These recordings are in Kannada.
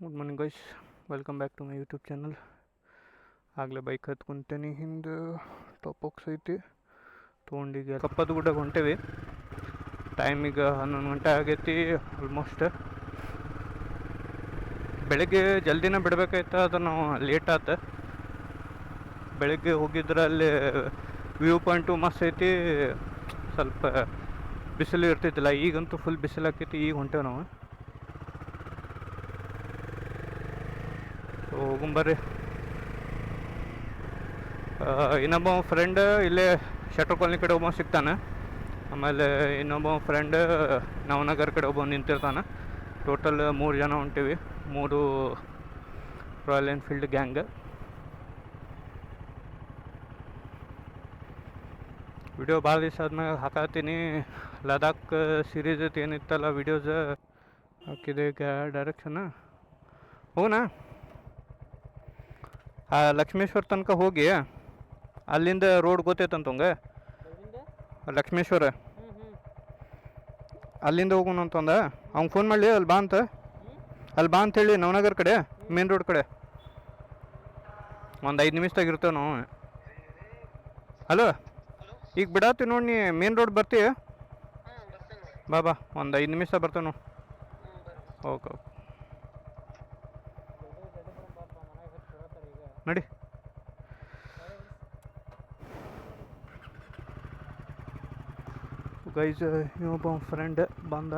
Good morning guys welcome back to my YouTube channel ಆಗಲೇ ಬೈಕ್ ಹತ್ಕೊಂತೇನೆ. ಹಿಂದೆ ಟಾಪ್ ಬಾಕ್ಸ್ ಐತಿ. ತೊಗೊಂಡಿದ್ದೆ. ಕಪ್ಪದ ಗುಡ್ಡ ಹೊಂಟೇವಿ. ಟೈಮ್ ಈಗ ಹನ್ನೊಂದು ಗಂಟೆ ಆಗೈತಿ ಆಲ್ಮೋಸ್ಟ್ ಬೆಳಗ್ಗೆ ಜಲ್ದಿನ ಬಿಡಬೇಕಾಯ್ತು, ಅದು ನಾವು ಲೇಟ್ ಆತ. ಬೆಳಗ್ಗೆ ಹೋಗಿದ್ರೆ ಅಲ್ಲಿ ವ್ಯೂ ಪಾಯಿಂಟು ಮಸ್ತ್ ಐತಿ. ಸ್ವಲ್ಪ ಬಿಸಿಲು ಇರ್ತಿದ್ದಿಲ್ಲ, ಈಗಂತೂ ಫುಲ್ ಬಿಸಿಲು ಆಕೈತಿ ಈಗ ಹೊಂಟೇವೆ ನಾವು. ಸೊ ಹೋಗುಂಬರ್ರಿ ಇನ್ನೊಬ್ಬ ಫ್ರೆಂಡ್ ಇಲ್ಲೇ ಶಟರ್ ಕಾಲನಿ ಕಡೆ ಒಬ್ಬ ಸಿಗ್ತಾನೆ. ಆಮೇಲೆ ಇನ್ನೊಬ್ಬ ಫ್ರೆಂಡ್ ನವನಗರ್ ಕಡೆ ಒಬ್ಬ ನಿಂತಿರ್ತಾನೆ. ಟೋಟಲ್ ಮೂರು ಜನ ಹೊಂಟೀವಿ. ಮೂರು ರಾಯಲ್ ಎನ್ಫೀಲ್ಡ್ ಗ್ಯಾಂಗ್ ವಿಡಿಯೋ ಭಾಳ ದಿವಸ ಆದ್ಮೇಲೆ ಹಾಕತ್ತೀನಿ. ಲದಾಖ್ ಸೀರೀಸ್ ಏನಿತ್ತಲ್ಲ ವಿಡಿಯೋಸ್ ಹಾಕಿದೆ ಈಗ ಡೈರೆಕ್ಷನ್ ಹೋಗೋಣ? ಆ ಲಕ್ಷ್ಮೇಶ್ವರ ತನಕ ಹೋಗಿ ಅಲ್ಲಿಂದ ರೋಡ್ ಗೊತ್ತೈತಂತಂಗೆ ಲಕ್ಷ್ಮೇಶ್ವರ. ಅಲ್ಲಿಂದ ಹೋಗೋಣ ಅಂತಂದ ಅವ್ನು ಫೋನ್ ಮಾಡಲಿ ಅಲ್ಲಿ ಬಾ ಅಂತ. ಅಲ್ಲಿ ಬಾ ಅಂತೇಳಿ ನವನಗರ್ ಕಡೆ ಮೇನ್ ರೋಡ್ ಕಡೆ. ಒಂದು ಐದು ನಿಮಿಷದಾಗ ಇರ್ತೇವೆ ನಾವು ಹಲೋ? ಈಗ ಬಿಡತ್ತಿ ನೋಡಿ ನೀ ಮೇನ್ ರೋಡ್ ಬರ್ತೀಯ ಬಾ ಬಾ. ಒಂದು ಐದು ನಿಮಿಷ ಬರ್ತೇವೆ ನಾವು ಓಕೆ ಓಕೆ. ನಡಿ. ಗೈಸ್ ಇನ್ನೊಬ್ಬ ಫ್ರೆಂಡ್ ಬಂದ.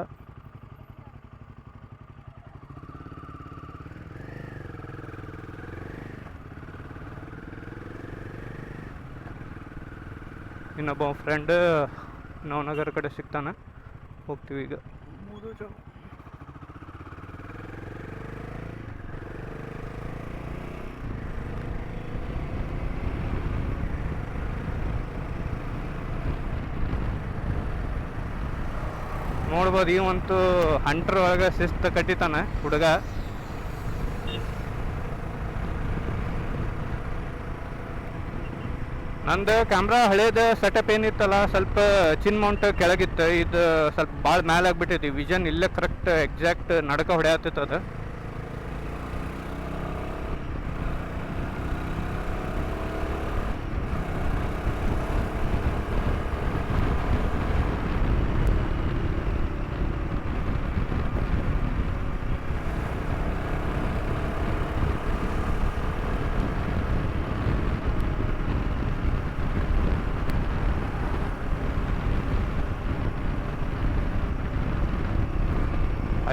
ಇನ್ನೊಬ್ಬ ಫ್ರೆಂಡ್ ನವನಗರ ಕಡೆ ಸಿಗ್ತಾನೆ. ಹೋಗ್ತೀವಿ ಈಗ. ಮೂರು ಜನ. ನೋಡ್ಬೋದು ಇವಂತೂ ಹಂಟ್ರ ಒಳಗೆ ಶಿಸ್ತು ಕಟ್ಟಿತಾನೆ ಹುಡುಗ. ನಂದು ಕ್ಯಾಮ್ರಾ ಹಳೇದು ಸೆಟಪ್ ಏನಿತ್ತಲ್ಲ, ಸ್ವಲ್ಪ ಚಿನ್ ಮೌಂಟ್ ಕೆಳಗಿತ್ತು. ಇದು ಸ್ವಲ್ಪ ಭಾಳ ಮ್ಯಾಲೆ ಆಗ್ಬಿಟ್ಟೈತಿ ವಿಷನ್ ಇಲ್ಲೇ ಕರೆಕ್ಟ್ ಎಕ್ಸಾಕ್ಟ್ ನಡಕ ಹೊಡೆಯತ್ತಿತ್ತು ಅದು.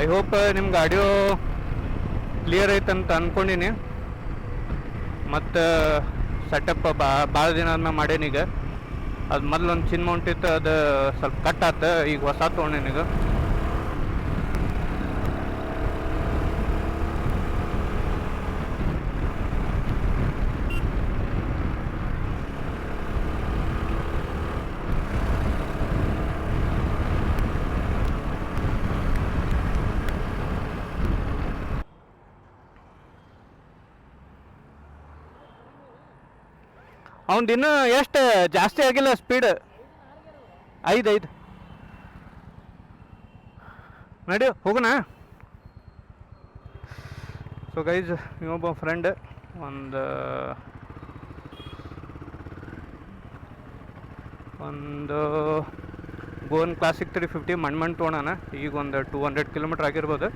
ಐ ಹೋಪ್ ನಿಮ್ಗೆ ಆಡಿಯೋ ಕ್ಲಿಯರ್ ಐತಂತ ಅಂದ್ಕೊಂಡಿನಿ ಮತ್ತು ಸೆಟಪ್ ಬಾ ಭಾಳ ದಿನ ಆದ್ಮೇಲೆ ಮಾಡೇನೀಗ ಅದು ಮೊದಲು ಒಂದು ಚಿನ್ ಮೌಂಟ್ ಇತ್ತು, ಅದು ಸ್ವಲ್ಪ ಕಟ್ ಆತ. ಈಗ ಹೊಸ ತೊಗೊಂಡೇನೀಗ ಅವ್ನ್ದು ಇನ್ನೂ ಎಷ್ಟು ಜಾಸ್ತಿ ಆಗಿಲ್ಲ ಸ್ಪೀಡ್ ಐದು ಐದು. ನಡಿ ಹೋಗೋಣ ಸೊ ಗೈಸ್ ಇನ್ನೊಬ್ಬ ಫ್ರೆಂಡ್ ಒಂದು ಒಂದು ಗೋನ್ ಕ್ಲಾಸಿಕ್ ತ್ರೀ ಫಿಫ್ಟಿ ಮಣ್ ಮಣ್ ತೊಗೊಳೋಣ ಈಗ ಒಂದು ಟೂ ಹಂಡ್ರೆಡ್ ಕಿಲೋಮೀಟ್ರ್ ಆಗಿರ್ಬೋದು.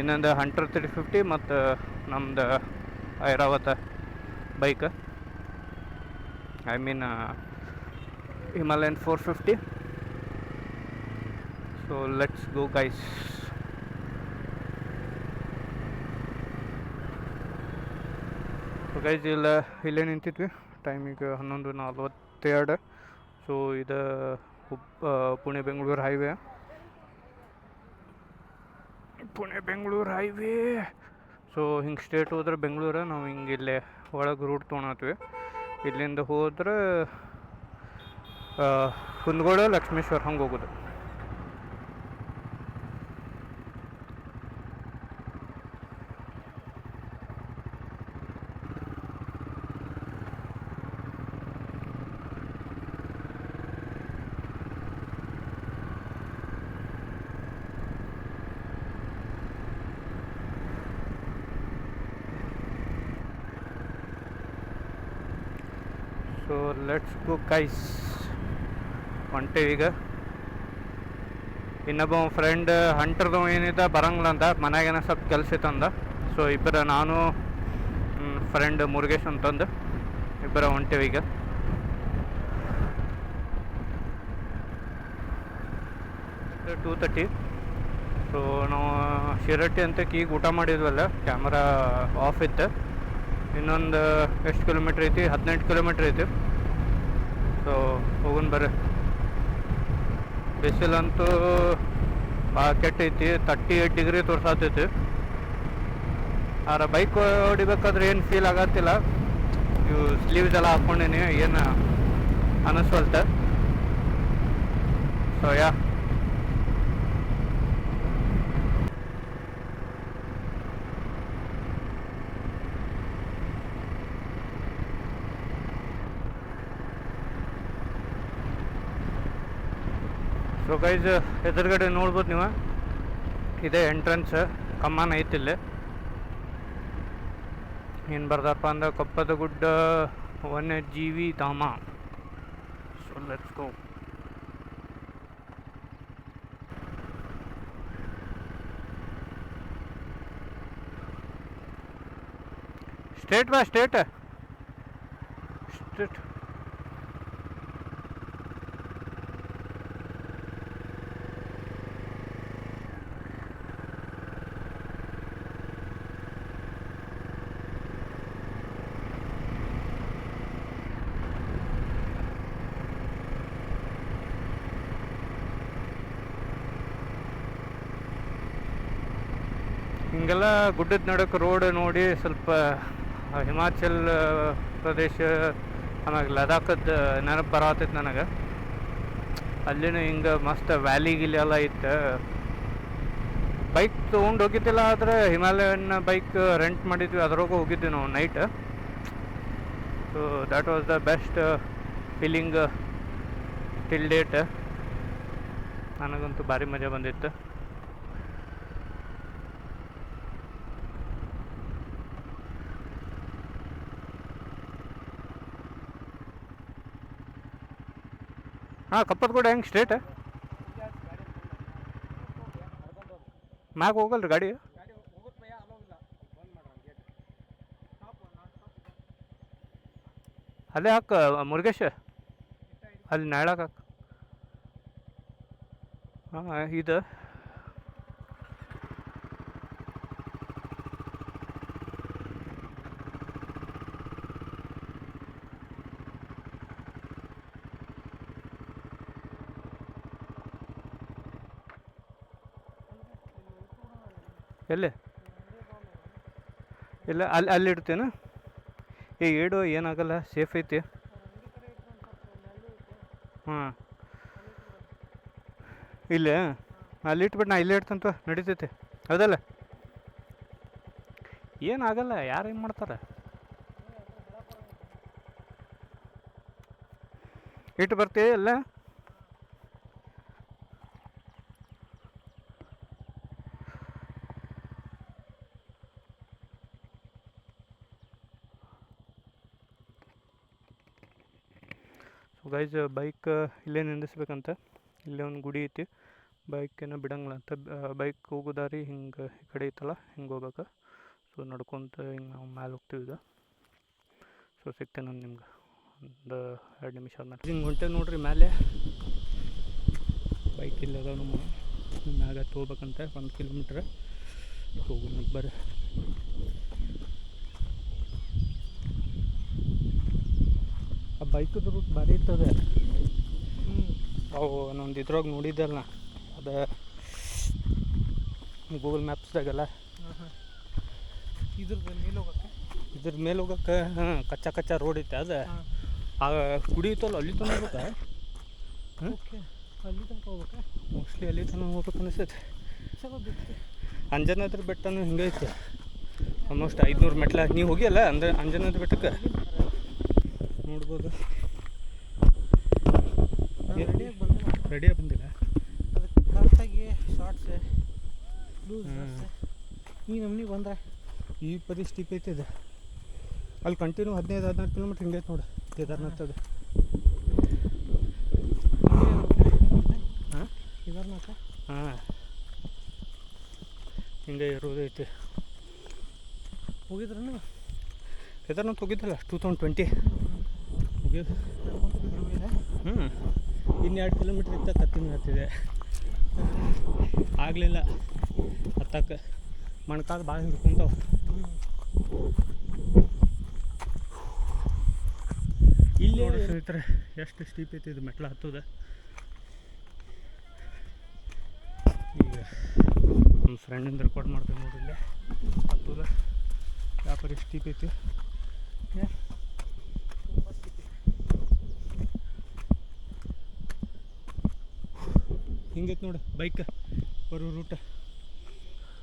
ಇನ್ನೊಂದು ಹಂಡ್ರೆಡ್ ತ್ರೀ ಫಿಫ್ಟಿ ಮತ್ತು ನಮ್ದು Airavata bike I mean Himalayan four fifty so let's go guys guys ಇಲ್ಲ, ಇಲ್ಲೇ ನಿಂತಿದ್ವಿ. ಟೈಮಿಗೆ ಹನ್ನೊಂದು ನಲ್ವತ್ತೆರಡು. ಸೊ ಇದು Pune Bengaluru highway Pune Bengaluru highway so ಹಿಂಗೆ ಸ್ಟೇಟ್ ಹೋದ್ರೆ ಬೆಂಗಳೂರು, ನಾವು ಹಿಂಗೆ ಇಲ್ಲೇ ಒಳಗೆ ರೂಟ್ ತೊಗೊಳತ್ವಿ ಇಲ್ಲಿಂದ ಹೋದ್ರೆ ಕುಂದಗೋಳ ಲಕ್ಷ್ಮೇಶ್ವರ ಹಂಗೆ ಹೋಗೋದು. ಸೊ ಲೆಟ್ಸ್ ಗೋ ಕೈಸ್ ಹೊಂಟೇವಿ ಈಗ. ಇನ್ನೊಬ್ಬ ಫ್ರೆಂಡ್ ಹಂಟರ್ದು ಏನಿದ್ದ ಬರಂಗಿಲ್ಲ ಅಂತ ಮನೆಗೇನ ಸ್ವಲ್ಪ ಕೆಲಸ ಇತ್ತಂದ ಸೊ ಇಬ್ಬರ ನಾನು ಫ್ರೆಂಡ್ ಮುರುಗೇಶ್ ಅಂತಂದು ಇಬ್ಬರ ಹೊಂಟೇವಿ ಈಗ. ಟೂ ತರ್ಟಿ ಸೊ ನಾವು ಶಿರಟ್ಟಿ ಅಂತ ಈಗ ಊಟ ಮಾಡಿದ್ವಲ್ಲ ಕ್ಯಾಮ್ರಾ ಆಫ್ ಇತ್ತು. ಇನ್ನೊಂದು ಎಷ್ಟು ಕಿಲೋಮೀಟ್ರ್ ಐತಿ? ಹದಿನೆಂಟು ಕಿಲೋಮೀಟ್ರ್ ಐತಿ. ಸೊ ಹೋಗೋಣ ಬರ್ರಿ. ಬಿಸಿಲಂತೂ ಭಾಳ ಕೆಟ್ಟೈತಿ. ತರ್ಟಿ ಏಟ್ ಡಿಗ್ರಿ ತೋರ್ಸಾತೈತಿ. ಆದ್ರೆ ಬೈಕ್ ಹೊಡಿಬೇಕಾದ್ರೆ ಏನು ಫೀಲ್ ಆಗತ್ತಿಲ್ಲ. ಇವು ಸ್ಲೀವ್ಸ್ ಎಲ್ಲ ಹಾಕ್ಕೊಂಡಿನಿ ಏನು ಅನ್ನಿಸ್ವಲ್ತ ಸೊ ಯಾ ಸೊ ಗೈಸ್ ಎದುರುಗಡೆ ನೋಡ್ಬೋದು ನೀವು. ಇದೇ ಎಂಟ್ರೆನ್ಸ್ ಕಮ್ಮನ ಐತಿ ಇಲ್ಲಿ. ಏನು ಬರ್ದಪ್ಪ ಅಂದ್ರೆ ಕೊಪ್ಪದ ಗುಡ್ಡ ವನ್ಯಜೀವಿ ಧಾಮ. ಸೊ ಲೆಟ್ಸ್ ಗೋ ಸ್ಟೇಟ್ ಬಾ ಸ್ಟೇಟ್ ಸ್ಟೇಟ್ ಹಿಂಗೆಲ್ಲ ಗುಡ್ಡದ ನಡಕ್ಕೆ ರೋಡ್ ನೋಡಿ ಸ್ವಲ್ಪ ಹಿಮಾಚಲ್ ಪ್ರದೇಶ, ಆಮೇಲೆ ಲದಾಖದ ನೆನಪು ಬರತ್ತೈತೆ ನನಗೆ. ಅಲ್ಲಿನೂ ಹಿಂಗೆ ಮಸ್ತ್ ವ್ಯಾಲಿ ಗಿಲಿ ಎಲ್ಲ ಇತ್ತು. ಬೈಕ್ ತೊಗೊಂಡು ಹೋಗಿದ್ದಿಲ್ಲ ಆದರೆ ಹಿಮಾಲಯನ್ ಬೈಕ್ ರೆಂಟ್ ಮಾಡಿದ್ವಿ ಅದ್ರಾಗೂ ಹೋಗಿದ್ವಿ ನಾವು night so that was the best feeling till date ನನಗಂತೂ ಭಾರಿ ಮಜಾ ಬಂದಿತ್ತು. ಹಾಂ ಕಪ್ಪದ ಕೂಡ ಹೆಂಗೆ ಸ್ಟ್ರೇಟ್ ಮ್ಯಾಗ ಹೋಗಲ್ರಿ ಗಾಡಿ? ಅಲ್ಲೇ ಹಾಕ, ಮುರುಗೇಶ. ಅಲ್ಲಿ ನಾಳಕ್ಕೆ ಹಾಕ. ಹಾಂ, ಇದು. ಎಲ್ಲಿ? ಇಲ್ಲ, ಅಲ್ಲಿ ಅಲ್ಲಿ ಇಡ್ತೇನೆ? ಏ, ಏಡು, ಏನಾಗಲ್ಲ ಸೇಫ್ ಐತಿ. ಹಾಂ ಇಲ್ಲ? ಅಲ್ಲಿ ಇಟ್ಬಿಟ್ಟು ನಾ ಇಲ್ಲೇ ಇಡ್ತಂತ ನಡೀತೈತಿ. ಹೌದಲ್ಲ? ಏನಾಗಲ್ಲ, ಯಾರು ಏನು ಮಾಡ್ತಾರೆ? ಇಟ್ಟು ಬರ್ತೀವಿ ಎಲ್ಲ? ಗೈಸ್ ಬೈಕ್ ಇಲ್ಲೇ ನಿಂದಿಸ್ಬೇಕಂತ. ಇಲ್ಲೇ ಒಂದು ಗುಡಿ ಐತಿ. ಬೈಕೇನೋ ಬಿಡಂಗಿಲ್ಲ ಅಂತ. ಬೈಕ್ ಹೋಗೋ ದಾರಿ ಹಿಂಗೆ, ಈ ಕಡೆ ಐತಲ್ಲ, ಹಿಂಗೆ ಹೋಗ್ಬೇಕು. ಸೊ ನಡ್ಕೊತ ಹಿಂಗೆ ನಾವು ಮ್ಯಾಲೆ ಹೋಗ್ತೀವಿ ಈಗ. ಸೊ ಸಿಗ್ತೇನೆ ನಾನು ನಿಮ್ಗೆ. ಒಂದು ಎರಡು ನಿಮಿಷ ಆದ್ಮೇಲೆ. ಹಿಂಗೆ ಹೊಂಟೆ ನೋಡ್ರಿ ಮ್ಯಾಲೆ. ಬೈಕ್ ಇಲ್ಲ ಅದಾವ ನಮ್ಮ ಮ್ಯಾಗ ಹೋಗ್ಬೇಕಂತ, ಒಂದು ಕಿಲೋಮೀಟ್ರ್ ಹೋಗೋಣ ಬರ್ರಿ. ಬೈಕದ ರೂಟ್ ಭಾರಿ ಇರ್ತದೆ ಅವು ನಂದು ಇದ್ರಾಗ ನೋಡಿದ್ದಲ್ಲ ಅದ ಗೂಗಲ್ ಮ್ಯಾಪ್ಸ್ದಾಗೆಲ್ಲ ಇದ್ರದ್ದು ಮೇಲೆ ಹೋಗಕ್ಕೆ? ಇದ್ರ ಮೇಲೆ ಹೋಗಕ್ಕೆ ಹಾಂ ಕಚ್ಚಾ ಕಚ್ಚಾ ರೋಡ್ ಐತೆ ಅದು. ಆ ಕುಡಿಯುತ್ತಲ್ಲ ಅಲ್ಲಿ ತನಕ ಹೋಗ್ಬೇಕಾ? ಅಲ್ಲಿ ತನಕ ಹೋಗ್ಬೇಕಾ? ಮೋಸ್ಟ್ಲಿ ಅಲ್ಲಿ ತನಕ ಹೋಗ್ಬೇಕು ಅನಿಸ್ತೈತೆ. ಅಂಜನಾದ್ರಿ ಬೆಟ್ಟನೂ ಹಿಂಗೆ ಐತೆ ಆಲ್ಮೋಸ್ಟ್ ಐದುನೂರು ಮೆಟ್ಲ. ನೀವು ಹೋಗಿಯಲ್ಲ ಅಂದ್ರೆ ಅಂಜನಾದ್ರಿ ಬೆಟ್ಟಕ್ಕೆ? ನೋಡ್ಬೋದು. ರೆಡಿಯಾಗಿ ಬಂದಿಲ್ಲ ರೆಡಿಯಾಗಿ ಬಂದಿಲ್ಲ? ಅದಕ್ಕೆ ಕರೆಕ್ಟಾಗಿ ಶಾರ್ಟ್ಸ್ ಲೂಸ್. ಈ ನಮ್ನಿಗೆ ಬಂದ್ರೆ? ಈ ಪರಿ ಸ್ಟಿಪ್ ಐತೆ ಇದು. ಅಲ್ಲಿ ಕಂಟಿನ್ಯೂ ಹದಿನೈದು ಹದಿನಾರು ಕಿಲೋಮೀಟ್ರ್ ಹಿಂಗೆ ಐತೆ ನೋಡಿ ಕೇದಾರ್ನಾಥ್ ಅದು. ಹಾಂ? ಕೇದಾರ್ನಾಥ? ಹಾಂ. ಹಿಂಗೆ ಇರೋದೈತಿ ಹೋಗಿದ್ರೂ ಕೇದಾರ್ನಾಥ್ ಹೋಗಿದ್ದಲ್ಲ ಟೂ ತೌಸಂಡ್ ಟ್ವೆಂಟಿ ಹ್ಞೂ ಇನ್ನೆರಡು ಕಿಲೋಮೀಟ್ರ್ ಇತ್ತ ಕತ್ತಿನ ಹತ್ತಿದೆ. ಆಗಲಿಲ್ಲ. ಹತ್ತಕ್ಕೆ ಮಣ್ಕಾದ ಭಾಳ ಹಿಡ್ಕೊಂತಾವ. ಇಲ್ಲಿ ಸ್ನೇಹಿತರೆ ಎಷ್ಟು ಸ್ಟೀಪ್ ಐತಿ ಇದು ಮೆಟ್ಲು ಹತ್ತದ. ಈಗ ನಮ್ಮ ಫ್ರೆಂಡಿಂದ ರೆಕಾರ್ಡ್ ಮಾಡ್ತೀನಿ ನೋಡಿ ಇಲ್ಲೇ. ಹತ್ತದ. ವ್ಯಾಪಾರಿ ಸ್ಟೀಪ್ ಐತಿ. ಹಿಂಗೈತೆ ನೋಡಿ ಬೈಕ್ ಬರೋ ರೂಟ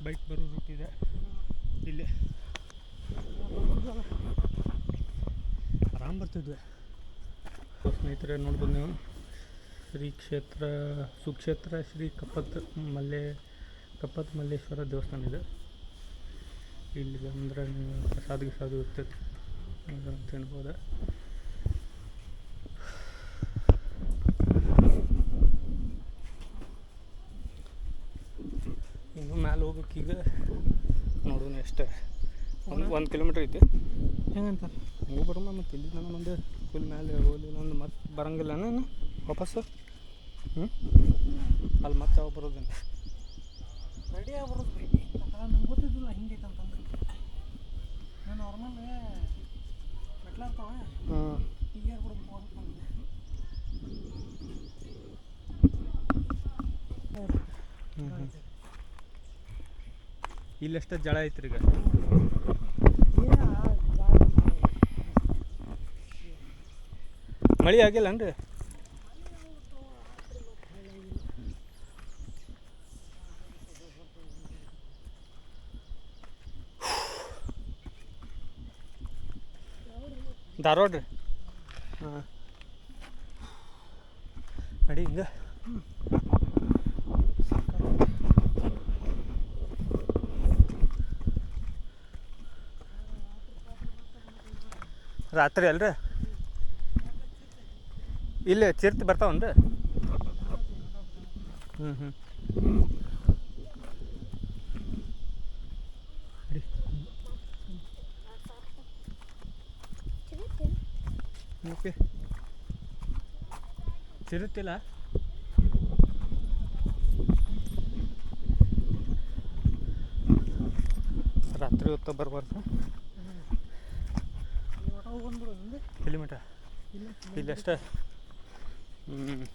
ಬೈಕ್ ಬರೋ ರೂಟ್ ಇದೆ. ಇಲ್ಲಿ. ಆರಾಮ್ ಬರ್ತಿದ್ವಿ. ಸ್ನೇಹಿತರೆ, ನೋಡ್ಬೋದು ನೀವು. ಶ್ರೀ ಕ್ಷೇತ್ರ, ಸುಕ್ಷೇತ್ರ, ಶ್ರೀ ಕಪ್ಪತ್ ಮಲ್ಲೆ, ಕಪ್ಪತ್ ಮಲ್ಲೇಶ್ವರ ದೇವಸ್ಥಾನ ಇದೆ. ಇಲ್ಲಿ ಬಂದರೆ ನೀವು ಪ್ರಸಾದ, ಗಿಸಾದ ಇರ್ತೈತೆ ಅಂತ ತಿನ್ಬೋದು ಇನ್ನು ಮ್ಯಾಲೆ ಹೋಗ್ಬೇಕು ಈಗ ನೋಡೋಣ ಎಷ್ಟು. ಒಂದು ಒಂದು ಕಿಲೋಮೀಟ್ರ್ ಐತಿ. ಹೆಂಗಂತ? ಹಂಗೆ ಬರೋಣ ಮತ್ತು ಇಲ್ಲಿ ನಾನು ಒಂದು ಫುಲ್ ಮೇಲೆ ಹೋಗಿ ನಂದು ಮತ್ತೆ ಬರಂಗಿಲ್ಲ. ನಾನು ವಾಪಸ್ಸು? ಹ್ಞೂ ಅಲ್ಲಿ ಮತ್ತೆ ಯಾವಾಗ ಬರೋದೇನು ರೆಡಿ ಆಗ್ಬರೋದು ಬೈ ನಂಗೆ ಗೊತ್ತಿದ್ದಿಲ್ಲ ಹಿಂಗೈತೆ ಅಂತಂದ್ರೆ ನಾನು ನಾರ್ಮಲ್ ಮೆಟ್ಲಾಗ್ತಾವ ಹ್ಞೂ ಈಗ ಬಿಡೋದು ಅಂತ ಬಂದೆ ಹ್ಞೂ ಹ್ಞೂ ಇಲ್ಲೆಷ್ಟು ಜಳ ಐತ್ರಿ ಈಗ. ಮಳೆ ಆಗಿಲ್ಲ ಅನ್ರಿ ಧಾರವಾಡ ರೀ ಹಾಂ. ನಡಿ ಹಿಂಗೆ. ರಾತ್ರಿ ಅಲ್ರಿ? ಇಲ್ಲಿ ಚಿರ್ತಿ ಬರ್ತಾವನ್ರಿ ಹ್ಞೂ ಹ್ಞೂ ಓಕೆ ರಾತ್ರಿ ಹೊತ್ತು ಬರ್ಬಾರ್ದು. ಕಿಲೋಮೀಟರ್ ಇಲ್ಲ ಅಷ್ಟೇ ಹ್ಞೂ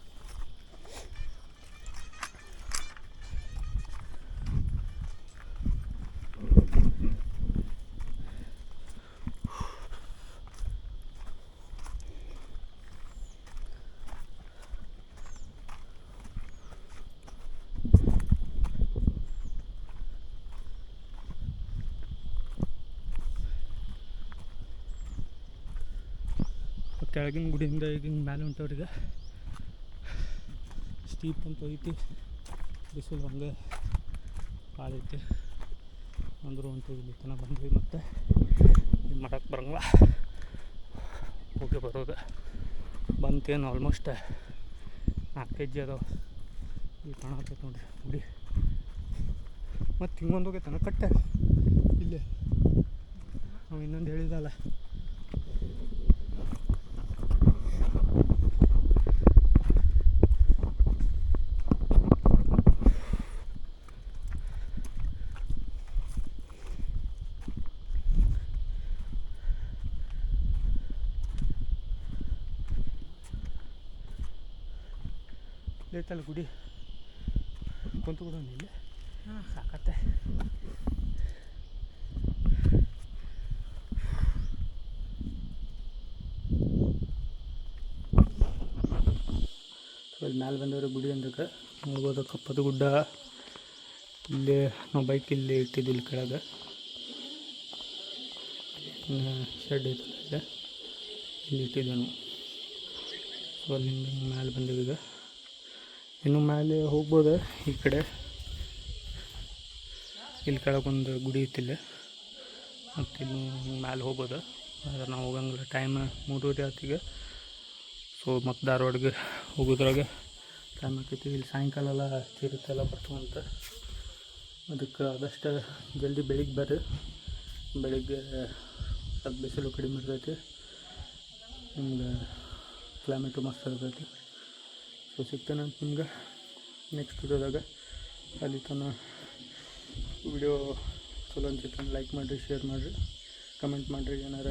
ಕೆಳಗಿನ ಗುಡಿಯಿಂದ ಈಗ ಹಿಂಗೆ ಮೇಲೆ ಹೊಂಟವ್ರಿಗೆ ಸ್ಟೀಪ್ ಅಂತ ಐತಿ ಬಿಸಿಲು ಹಂಗೆ ಭಾಳ ಐತಿ ಅಂದರೂ ಹೊಂಟಿವಿ ಇಲ್ಲಿ ತನಕ ಬಂದ್ವಿ ಮತ್ತೆ. ಇದು ಮಾಡೋಕ್ಕೆ ಬರಂಗಿಲ್ಲ. ಹೋಗಿ ಬರೋದು. ಬಂತೇನು ಆಲ್ಮೋಸ್ಟ್ ನಾಲ್ಕು ಕೆ ಜಿ ಅದಾವೆ ಇಲ್ಲಿ ಕಾಣತ್ತೈತೆ ನೋಡಿರಿ ಗುಡಿ. ಮತ್ತು ಹಿಂಗೊಂದು ಹೋಗೈತನ ಕಟ್ಟೆ. ಇಲ್ಲೇ. ನಾವು ಇನ್ನೊಂದು ಹೇಳಿದಲ್ಲ. ಐತಲ್ಲ ಗುಡಿ. ಕುಂತು ಕೂಡ ಇಲ್ಲಿ. ಹಾಂ ಸಾಕತ್ತೆ. ಸೊ ಇಲ್ಲಿ ಮ್ಯಾಲೆ ಬಂದವರು ಗುಡಿ ಅಂದಕ್ಕೆ ನೋಡ್ಬೋದು ಕಪ್ಪದ ಗುಡ್ಡ ಇಲ್ಲಿ ನಾವು ಬೈಕ್ ಇಲ್ಲಿ ಇಟ್ಟಿದ್ದು ಇಲ್ಲಿ ಕೆಳಗೆ. ಶೆಡ್ ಐತಲ್ಲ ಇಲ್ಲಿ ಇಟ್ಟಿದ್ದೆ ನಾವು. ಸೊ ಅಲ್ಲಿಂದ ಹಿಂಗ್ ಮ್ಯಾಲೆ ಬಂದೀವಿ ಈಗ. ಇನ್ನು ಮೇಲೆ ಹೋಗ್ಬೋದು ಈ ಕಡೆ? ಇಲ್ಲಿ ಕೆಳಗೊಂದು ಗುಡಿ ಇತ್ತಿಲ್ಲ ಮತ್ತು ಇನ್ನು ಮೇಲೆ ಹೋಗ್ಬೋದು? ಆದ್ರೆ ನಾವು ಹೋಗಂಗಿಲ್ಲ. ಟೈಮ್ ಮೂರುವರೆ ಆತಿಗೆ ಸೊ ಮತ್ತು ಧಾರವಾಡಗೆ ಹೋಗೋದ್ರಾಗ ಟೈಮ್ ಆಗ್ತೈತಿ ಇಲ್ಲಿ ಸಾಯಂಕಾಲ ಎಲ್ಲ ಚಿರತೆ ಎಲ್ಲ ಬರ್ತಾವಂತ ಅದಕ್ಕೆ ಆದಷ್ಟು ಜಲ್ದಿ ಬೆಳಿಗ್ಗೆ ಬರ್ರಿ. ಬೆಳಿಗ್ಗೆ ಅದು ಬಿಸಿಲು ಕಡಿಮೆ ಇರ್ತೈತಿ. ನಿಮ್ಗೆ ಕ್ಲೈಮೇಟು ಮಸ್ತ್ ಇರ್ತೈತಿ. ಸೊ ಸಿಗ್ತೇನೆ ಅಂತ ನಿಮ್ಗೆ. ನೆಕ್ಸ್ಟ್ ವಿಡಿಯೋದಾಗ ಅಲ್ಲಿ ತನ ವಿಡಿಯೋ ಚಲೋ ಅನ್ಸಿತ್ತು. ಲೈಕ್ ಮಾಡಿರಿ ಶೇರ್ ಮಾಡಿರಿ ಕಮೆಂಟ್ ಮಾಡಿರಿ. ಏನಾರ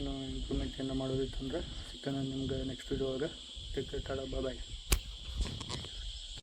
ಏನೋ ಇಂಪ್ರೂವ್ಮೆಂಟ್ ಏನೋ ಮಾಡೋದಿತ್ತಂದ್ರೆ ಸಿಗ್ತಾನೆ ನಿಮ್ಗೆ ನೆಕ್ಸ್ಟ್ ವಿಡಿಯೋ ಒಳಗೆ. ಟೇಕ್ ಕೇರ್ ಟಾಡಾ ಬಾಯ್